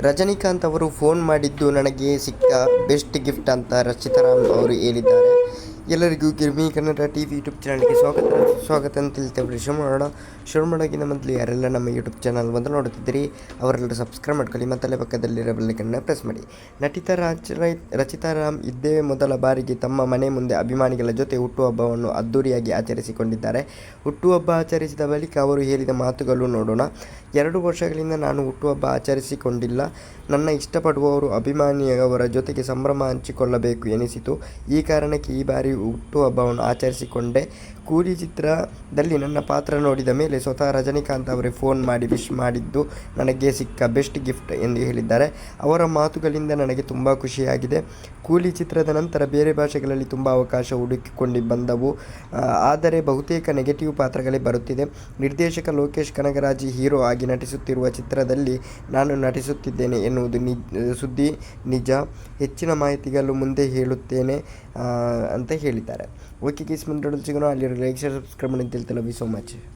ರಜನಿಕಾಂತ್ ಅವರು ಫೋನ್ ಮಾಡಿದ್ದು ನನಗೆ ಸಿಕ್ಕ ಬೆಸ್ಟ್ ಗಿಫ್ಟ್ ಅಂತ ರಚಿತಾರಾಮ್ ಅವರು ಹೇಳಿದ್ದಾರೆ. ಎಲ್ಲರಿಗೂ Girmi Kannada T V YouTube ಚಾನಲ್ಗೆ ಸ್ವಾಗತ ಸ್ವಾಗತ ಅಂತ ತಿಳ್ತೇವೆ ಶುರು ಮಾಡೋಣ ಶುರು ಮಾಡೋಕ್ಕಿಂತ ಮೊದಲು ಯಾರೆಲ್ಲ ನಮ್ಮ ಯೂಟ್ಯೂಬ್ ಚಾನಲ್ ಬಂದು ನೋಡುತ್ತಿದ್ದೀರಿ, ಅವರೆಲ್ಲರೂ ಸಬ್ಸ್ಕ್ರೈಬ್ ಮಾಡ್ಕೊಳ್ಳಿ, ಮತ್ತಲ್ಲೇ ಪಕ್ಕದಲ್ಲಿರೋ ಬೆಲ್ಲೈಕನ್ನ ಪ್ರೆಸ್ ಮಾಡಿ. ನಟಿತ ರಾಜ್ ರಚಿತಾರಾಮ್ ಇದ್ದೇ ಮೊದಲ ಬಾರಿಗೆ. ತಮ್ಮ ಮನೆ ಮುಂದೆ ಅಭಿಮಾನಿಗಳ ಜೊತೆ ಹುಟ್ಟುಹಬ್ಬವನ್ನು ಅದ್ದೂರಿಯಾಗಿ ಆಚರಿಸಿಕೊಂಡಿದ್ದಾರೆ. ಹುಟ್ಟುಹಬ್ಬ ಆಚರಿಸಿದ ಬಳಿಕ ಅವರು ಹೇಳಿದ ಮಾತುಗಳು ನೋಡೋಣ. ಎರಡು ವರ್ಷಗಳಿಂದ ನಾನು ಹುಟ್ಟುಹಬ್ಬ ಆಚರಿಸಿಕೊಂಡಿಲ್ಲ. ನನ್ನ ಇಷ್ಟಪಡುವವರು ಅಭಿಮಾನಿಯವರ ಜೊತೆಗೆ ಸಂಭ್ರಮ ಹಂಚಿಕೊಳ್ಳಬೇಕು ಎನಿಸಿತು. ಈ ಕಾರಣಕ್ಕೆ ಈ ಬಾರಿ ಹುಟ್ಟುಹಬ್ಬವನ್ನು ಆಚರಿಸಿಕೊಂಡೆ. ಕೂಲಿ ಚಿತ್ರದಲ್ಲಿ ನನ್ನ ಪಾತ್ರ ನೋಡಿದ ಮೇಲೆ ಸ್ವತಃ ರಜನಿಕಾಂತ್ ಅವರೇ ಫೋನ್ ಮಾಡಿ ವಿಶ್ ಮಾಡಿದ್ದು ನನಗೆ ಸಿಕ್ಕ ಬೆಸ್ಟ್ ಗಿಫ್ಟ್ ಎಂದು ಹೇಳಿದ್ದಾರೆ. ಅವರ ಮಾತುಗಳಿಂದ ನನಗೆ ತುಂಬ ಖುಷಿಯಾಗಿದೆ. ಕೂಲಿ ಚಿತ್ರದ ನಂತರ ಬೇರೆ ಭಾಷೆಗಳಲ್ಲಿ ತುಂಬ ಅವಕಾಶ ಹುಡುಕಿಕೊಂಡು ಬಂದವು. ಆದರೆ ಬಹುತೇಕ ನೆಗೆಟಿವ್ ಪಾತ್ರಗಳೇ ಬರುತ್ತಿದೆ. ನಿರ್ದೇಶಕ ಲೋಕೇಶ್ ಕನಗರಾಜ್ ಹೀರೋ ಆಗಿ ನಟಿಸುತ್ತಿರುವ ಚಿತ್ರದಲ್ಲಿ ನಾನು ನಟಿಸುತ್ತಿದ್ದೇನೆ ಎನ್ನುವುದು ನಿ ಸುದ್ದಿ ನಿಜ. ಹೆಚ್ಚಿನ ಮಾಹಿತಿಗಳು ಮುಂದೆ ಹೇಳುತ್ತೇನೆ. ಅಂತ ಹೇಳಿದ್ದಾರೆ. ಓಕೆ ಕೇಸ್ ಮುಂದೆ ಸಿಗೋಣ. ಅಲ್ಲಿ ಲೈಕ್ ಶೇರ್ ಸಬ್ಸ್ಕ್ರೈಬ್ ಮಾಡಿ ಅಂತ ಹೇಳ್ತಾ ಲವ್ ಯು ಸೋ ಮಚ್